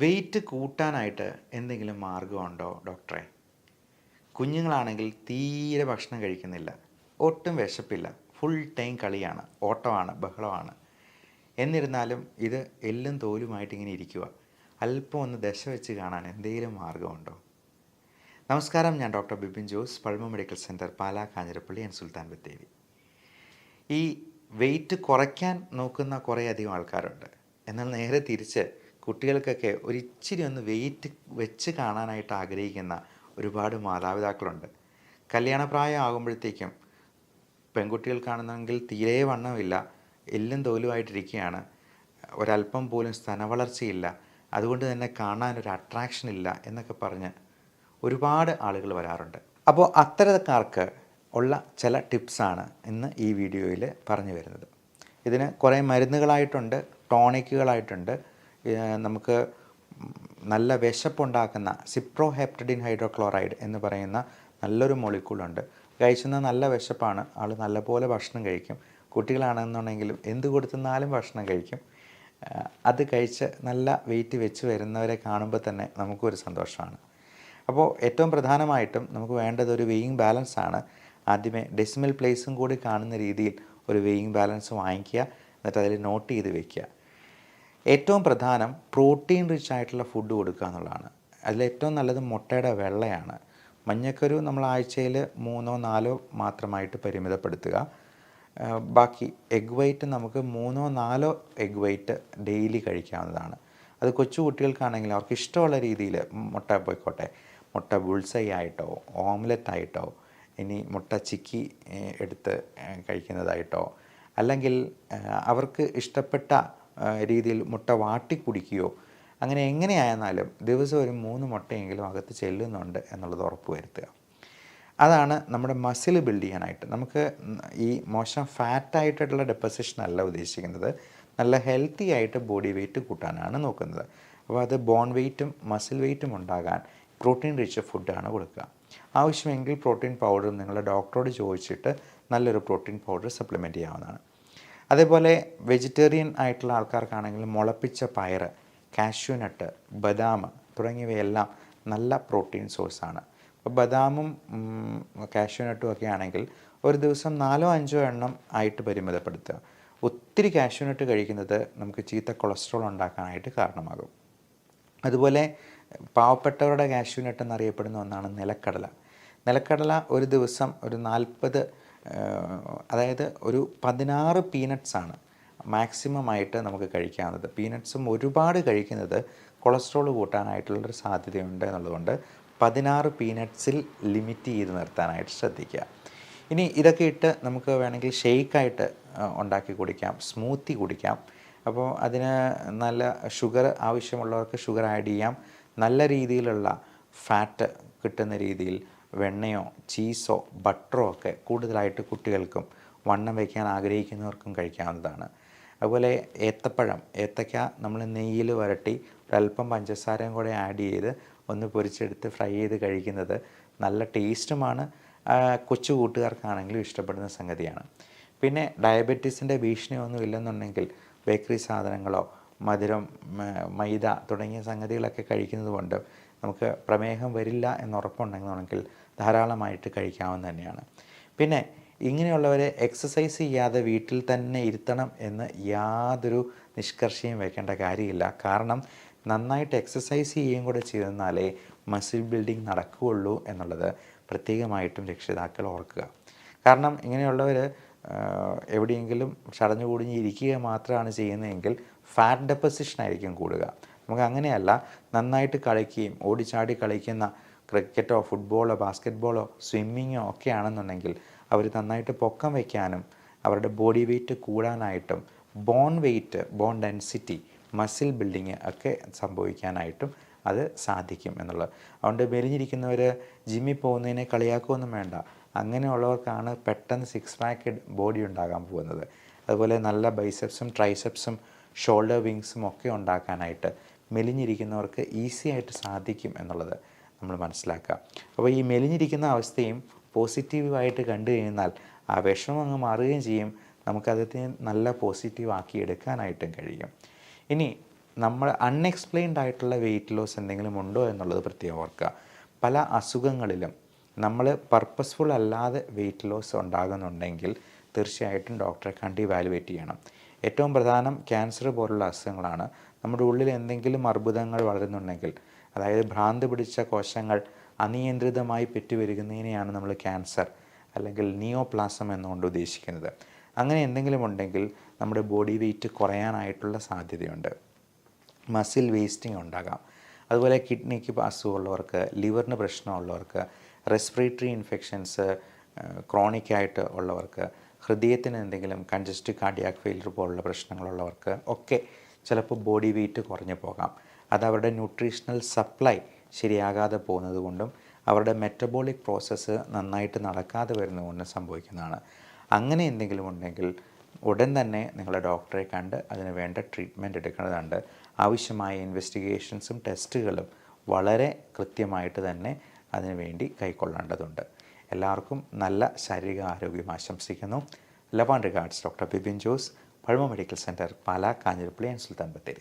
Wait കൂട്ടാനായിട്ട് എന്തെങ്കിലും മാർഗമുണ്ടോ ഡോക്ടറെ കുഞ്ഞുങ്ങളാണെങ്കിൽ തീരെ ഭക്ഷണം കഴിക്കുന്നില്ല ഒട്ടും വിശപ്പില്ല ഫുൾ ടൈം കളിയാണ് ഓട്ടമാണ് ബഹളമാണ്. എന്നിരുന്നാലും ഇത് എല്ലും തോലുമായിട്ട് ഇങ്ങനെ ഇരിക്കുക. അല്പം ഒന്ന് ദശ വെച്ച് കാണാൻ എന്തെങ്കിലും മാർഗമുണ്ടോ നമസ്കാരം ഞാൻ doctor Bipin Jose Pazhama medical centre Pala Kanjirappally and Sultan Bathery. ഈ വെയിറ്റ് കുറയ്ക്കാൻ നോക്കുന്ന കുറേ അധികം ആൾക്കാരുണ്ട്. എന്നാൽ നേരെ തിരിച്ച് കുട്ടികൾക്കൊക്കെ ഒരിച്ചിരി ഒന്ന് വെയിറ്റ് വെച്ച് കാണാനായിട്ട് ആഗ്രഹിക്കുന്ന ഒരുപാട് മാതാപിതാക്കളുണ്ട്. കല്യാണപ്രായം ആകുമ്പോഴത്തേക്കും പെൺകുട്ടികൾക്കാണെന്നെങ്കിൽ തീരെ വണ്ണമില്ല എല്ലും തോലുമായിട്ടിരിക്കുകയാണ്. ഒരല്പം പോലും സ്ഥനവളർച്ചയില്ല. അതുകൊണ്ട് തന്നെ കാണാൻ ഒരു അട്രാക്ഷൻ ഇല്ല എന്നൊക്കെ പറഞ്ഞ് ഒരുപാട് ആളുകൾ വരാറുണ്ട്. അപ്പോൾ അത്തരക്കാർക്ക് ഉള്ള ചില ടിപ്സാണ് ഇന്ന് ഈ വീഡിയോയിൽ പറഞ്ഞു വരുന്നത്. ഇതിന് കുറേ മരുന്നുകളായിട്ടുണ്ട് ടോണിക്കുകളായിട്ടുണ്ട് നമുക്ക് നല്ല വിശപ്പുണ്ടാക്കുന്ന സിപ്രോഹെപ്റ്റഡിൻ ഹൈഡ്രോക്ലോറൈഡ് എന്ന് പറയുന്ന നല്ലൊരു മൊളിക്കൂളുണ്ട്. കഴിച്ചുന്ന നല്ല വിശപ്പാണ്. ആൾ നല്ലപോലെ ഭക്ഷണം കഴിക്കും. കുട്ടികളാണെന്നുണ്ടെങ്കിലും എന്ത് കൊടുത്തുന്നാലും ഭക്ഷണം കഴിക്കും. അത് കഴിച്ച് നല്ല വെയിറ്റ് വെച്ച് വരുന്നവരെ കാണുമ്പോൾ തന്നെ നമുക്കൊരു സന്തോഷമാണ്. അപ്പോൾ ഏറ്റവും പ്രധാനമായിട്ടും നമുക്ക് വേണ്ടത് ഒരു വെയിങ് ബാലൻസ് ആണ്. ആദ്യമേ ഡെസിമൽ പ്ലേസും കൂടി കാണുന്ന രീതിയിൽ ഒരു വെയിങ് ബാലൻസ് വാങ്ങിക്കുക. എന്നിട്ട് അതിൽ നോട്ട് ചെയ്ത് വെക്കുക. ഏറ്റവും പ്രധാനം പ്രോട്ടീൻ റിച്ച് ആയിട്ടുള്ള ഫുഡ് കൊടുക്കുക എന്നുള്ളതാണ്. അതിൽ ഏറ്റവും നല്ലത് മുട്ടയുടെ വെള്ളയാണ്. മഞ്ഞക്കരു നമ്മൾ ആഴ്ചയിൽ മൂന്നോ നാലോ മാത്രമായിട്ട് പരിമിതപ്പെടുത്തുക. ബാക്കി എഗ് വൈറ്റ് നമുക്ക് മൂന്നോ നാലോ എഗ് വൈറ്റ് ഡെയിലി കഴിക്കാവുന്നതാണ്. അത് കൊച്ചു കുട്ടികൾക്കാണെങ്കിൽ അവർക്ക് ഇഷ്ടമുള്ള രീതിയിൽ മുട്ട പോയിക്കോട്ടെ. മുട്ട ബുൾസൈ ആയിട്ടോ ഓംലെറ്റ് ആയിട്ടോ ഇനി മുട്ട ചിക്കി എടുത്ത് കഴിക്കുന്നതായിട്ടോ. അല്ലെങ്കിൽ അവർക്ക് ഇഷ്ടപ്പെട്ട രീതിയിൽ മുട്ട വാട്ടി കുടിക്കുകയോ അങ്ങനെ എങ്ങനെയായിരുന്നാലും ദിവസം ഒരു മൂന്ന് മുട്ടയെങ്കിലും അകത്ത് ചെല്ലുന്നുണ്ട് എന്നുള്ളത് ഉറപ്പ് വരുത്തുക. അതാണ് നമ്മുടെ മസിൽ ബിൽഡ് ചെയ്യാനായിട്ട്. നമുക്ക് ഈ മോശം ഫാറ്റായിട്ടുള്ള ഡെപ്പോസിഷൻ അല്ല ഉദ്ദേശിക്കുന്നത്. നല്ല ഹെൽത്തി ആയിട്ട് ബോഡി വെയിറ്റ് കൂട്ടാനാണ് നോക്കുന്നത്. അപ്പോൾ അത് ബോൺ വെയിറ്റും മസിൽ വെയിറ്റും ഉണ്ടാകാൻ പ്രോട്ടീൻ റിച്ച് ഫുഡാണ് കൊടുക്കുക. ആവശ്യമെങ്കിൽ പ്രോട്ടീൻ പൗഡർ നിങ്ങളുടെ ഡോക്ടറോട് ചോദിച്ചിട്ട് നല്ലൊരു പ്രോട്ടീൻ പൗഡർ സപ്ലിമെന്റ് ചെയ്യാവുന്നതാണ്. അതേപോലെ വെജിറ്റേറിയൻ ആയിട്ടുള്ള ആൾക്കാർക്കാണെങ്കിൽ മുളപ്പിച്ച പയർ കാഷ്യൂനട്ട് ബദാം തുടങ്ങിയവയെല്ലാം നല്ല പ്രോട്ടീൻ സോഴ്സാണ് അപ്പോൾ ബദാമും കാഷ്യൂനട്ടും ഒക്കെ ആണെങ്കിൽ ഒരു ദിവസം നാലോ അഞ്ചോ എണ്ണം ആയിട്ട് പരിമിതപ്പെടുത്തുക. ഒത്തിരി കാഷ്യൂനട്ട് കഴിക്കുന്നത് നമുക്ക് ചീത്ത കൊളസ്ട്രോൾ ഉണ്ടാക്കാനായിട്ട് കാരണമാകും. അതുപോലെ പാവപ്പെട്ടവരുടെ കാഷ്യൂനട്ട് എന്നറിയപ്പെടുന്ന ഒന്നാണ് നിലക്കടല. നിലക്കടല ഒരു ദിവസം ഒരു നാൽപ്പത് അതായത് ഒരു പതിനാറ് പീനട്ട്സാണ് മാക്സിമം ആയിട്ട് നമുക്ക് കഴിക്കാവുന്നത്. പീനട്ട്സും ഒരുപാട് കഴിക്കുന്നത് കൊളസ്ട്രോൾ കൂട്ടാനായിട്ടുള്ളൊരു സാധ്യതയുണ്ട് എന്നുള്ളതുകൊണ്ട് പതിനാറ് പീനട്ട്സിൽ ലിമിറ്റ് ചെയ്ത് നിർത്താനായിട്ട് ശ്രദ്ധിക്കുക. ഇനി ഇതൊക്കെ ഇട്ട് നമുക്ക് വേണമെങ്കിൽ ഷെയ്ക്കായിട്ട് ഉണ്ടാക്കി കുടിക്കാം സ്മൂത്തി കുടിക്കാം. അപ്പോൾ അതിന് നല്ല ഷുഗർ ആവശ്യമുള്ളവർക്ക് ഷുഗർ ആഡ് ചെയ്യാം. നല്ല രീതിയിലുള്ള ഫാറ്റ് കിട്ടുന്ന രീതിയിൽ വെണ്ണയോ ചീസോ ബട്ടറോ ഒക്കെ കൂടുതലായിട്ട് കുട്ടികൾക്കും വണ്ണം വയ്ക്കാൻ ആഗ്രഹിക്കുന്നവർക്കും കഴിക്കാവുന്നതാണ്. അതുപോലെ ഏത്തപ്പഴം ഏത്തയ്ക്ക നമ്മൾ നെയ്യിൽ വരട്ടി ഒരല്പം പഞ്ചസാരയും കൂടെ ആഡ് ചെയ്ത് ഒന്ന് പൊരിച്ചെടുത്ത് ഫ്രൈ ചെയ്ത് കഴിക്കുന്നത് നല്ല ടേസ്റ്റുമാണ്. കൊച്ചു കൂട്ടുകാർക്കാണെങ്കിലും ഇഷ്ടപ്പെടുന്ന സംഗതിയാണ്. പിന്നെ ഡയബറ്റീസിന്റെ ഭീഷണിയൊന്നും ഇല്ലെന്നുണ്ടെങ്കിൽ ബേക്കറി സാധനങ്ങളോ മധുരം മൈദ തുടങ്ങിയ സംഗതികളൊക്കെ കഴിക്കുന്നത് കൊണ്ട് നമുക്ക് പ്രമേഹം വരില്ല എന്ന് ഉറപ്പുണ്ടെന്നുണ്ടെങ്കിൽ ധാരാളമായിട്ട് കഴിക്കാവുന്ന തന്നെയാണ്. പിന്നെ ഇങ്ങനെയുള്ളവരെ എക്സസൈസ് ചെയ്യാതെ വീട്ടിൽ തന്നെ ഇരുത്തണം എന്ന് യാതൊരു നിഷ്കർഷയും വെക്കേണ്ട കാര്യമില്ല. കാരണം നന്നായിട്ട് എക്സസൈസ് ചെയ്യുകയും കൂടെ ചെയ്തെന്നാലേ മസിൽ ബിൽഡിംഗ് നടക്കുകയുള്ളൂ എന്നുള്ളത് പ്രത്യേകമായിട്ടും രക്ഷിതാക്കൾ ഓർക്കുക. കാരണം ഇങ്ങനെയുള്ളവർ എവിടെയെങ്കിലും ചടഞ്ഞു കൂടിഞ്ഞ് ഇരിക്കുക മാത്രമാണ് ചെയ്യുന്നതെങ്കിൽ ഫാറ്റ് ഡെപ്പോസിഷൻ ആയിരിക്കും കൂടുക. നമുക്ക് അങ്ങനെയല്ല നന്നായിട്ട് കളിക്കുകയും ഓടിച്ചാടി കളിക്കുന്ന ക്രിക്കറ്റോ ഫുട്ബോളോ ബാസ്കറ്റ്ബോളോ സ്വിമ്മിങ്ങോ ഒക്കെ ആണെന്നുണ്ടെങ്കിൽ അവർ നന്നായിട്ട് പൊക്കം വയ്ക്കാനും അവരുടെ body weight കൂടാനായിട്ടും bone weight bone density muscle building ഒക്കെ സംഭവിക്കാനായിട്ടും അത് സാധിക്കും എന്നുള്ളത്. അതുകൊണ്ട് മെലിഞ്ഞിരിക്കുന്നവർ ജിമ്മിൽ പോകുന്നതിനെ കളിയാക്കുമൊന്നും വേണ്ട. അങ്ങനെയുള്ളവർക്കാണ് പെട്ടെന്ന് സിക്സ് പാക്ക് ബോഡി ഉണ്ടാകാൻ പോകുന്നത്. അതുപോലെ നല്ല ബൈസെപ്സും ട്രൈസെപ്സും ഷോൾഡർ വിങ്സും ഒക്കെ ഉണ്ടാക്കാനായിട്ട് മെലിഞ്ഞിരിക്കുന്നവർക്ക് ഈസി ആയിട്ട് സാധിക്കും എന്നുള്ളത്. നമ്മൾ മനസ്സിലാക്കുക. അപ്പോൾ ഈ മെലിഞ്ഞിരിക്കുന്ന അവസ്ഥയും പോസിറ്റീവായിട്ട് കണ്ടു കഴിഞ്ഞാൽ ആ വിഷമം അങ്ങ് മാറുകയും ചെയ്യും. നമുക്കതിനെ നല്ല പോസിറ്റീവ് ആക്കി എടുക്കാനായിട്ടും കഴിയും. ഇനി നമ്മൾ അൺഎക്സ്പ്ലെയിൻഡ് ആയിട്ടുള്ള വെയിറ്റ് ലോസ് എന്തെങ്കിലും ഉണ്ടോ എന്നുള്ളത് പ്രത്യേകം ഓർക്കുക. പല അസുഖങ്ങളിലും നമ്മൾ പർപ്പസ്ഫുൾ അല്ലാതെ വെയിറ്റ് ലോസ് ഉണ്ടാകുന്നുണ്ടെങ്കിൽ തീർച്ചയായിട്ടും ഡോക്ടറെ കണ്ട് ഇവാലുവേറ്റ് ചെയ്യണം. ഏറ്റവും പ്രധാനം ക്യാൻസർ പോലുള്ള അസുഖങ്ങളാണ്. നമ്മുടെ ഉള്ളിൽ എന്തെങ്കിലും അർബുദങ്ങൾ വളരുന്നുണ്ടെങ്കിൽ അതായത് ഭ്രാന്ത് പിടിച്ച കോശങ്ങൾ അനിയന്ത്രിതമായി പെറ്റുവരുന്നതിനെയാണ് നമ്മൾ ക്യാൻസർ അല്ലെങ്കിൽ നിയോപ്ലാസം എന്നുകൊണ്ട് ഉദ്ദേശിക്കുന്നത്. അങ്ങനെ എന്തെങ്കിലും ഉണ്ടെങ്കിൽ നമ്മുടെ ബോഡി വെയിറ്റ് കുറയാനായിട്ടുള്ള സാധ്യതയുണ്ട്. മസിൽ വേസ്റ്റിംഗ് ഉണ്ടാകാം. അതുപോലെ കിഡ്നിക്ക് അസുഖമുള്ളവർക്ക് ലിവറിന് പ്രശ്നമുള്ളവർക്ക് റെസ്പിറേറ്ററി ഇൻഫെക്ഷൻസ് ക്രോണിക് ആയിട്ട് ഉള്ളവർക്ക് ഹൃദയത്തിന് എന്തെങ്കിലും കൺജസ്റ്റീവ് കാർഡിയാക് ഫെയിലർ പോലുള്ള പ്രശ്നങ്ങളുള്ളവർക്ക് ഒക്കെ ചിലപ്പോൾ ബോഡി വെയിറ്റ് കുറഞ്ഞു പോകാം. അത് അവരുടെ ന്യൂട്രീഷണൽ സപ്ലൈ ശരിയാകാതെ പോകുന്നത് കൊണ്ടും അവരുടെ മെറ്റബോളിക് പ്രോസസ്സ് നന്നായിട്ട് നടക്കാതെ വരുന്നതുകൊണ്ടും സംഭവിക്കുന്നതാണ്. അങ്ങനെ എന്തെങ്കിലും ഉണ്ടെങ്കിൽ ഉടൻ തന്നെ നിങ്ങളുടെ ഡോക്ടറെ കണ്ട് അതിന് വേണ്ട ട്രീറ്റ്മെന്റ് എടുക്കേണ്ടതുണ്ട്. ആവശ്യമായ ഇൻവെസ്റ്റിഗേഷൻസും ടെസ്റ്റുകളും വളരെ കൃത്യമായിട്ട് തന്നെ അതിനുവേണ്ടി കൈക്കൊള്ളേണ്ടതുണ്ട്. എല്ലാവർക്കും നല്ല ശാരീരിക ആരോഗ്യം ആശംസിക്കുന്നു. Love and regards doctor Bibin Jose. Pazhama medical centre Pala Kanjirappally and Sultan Bathery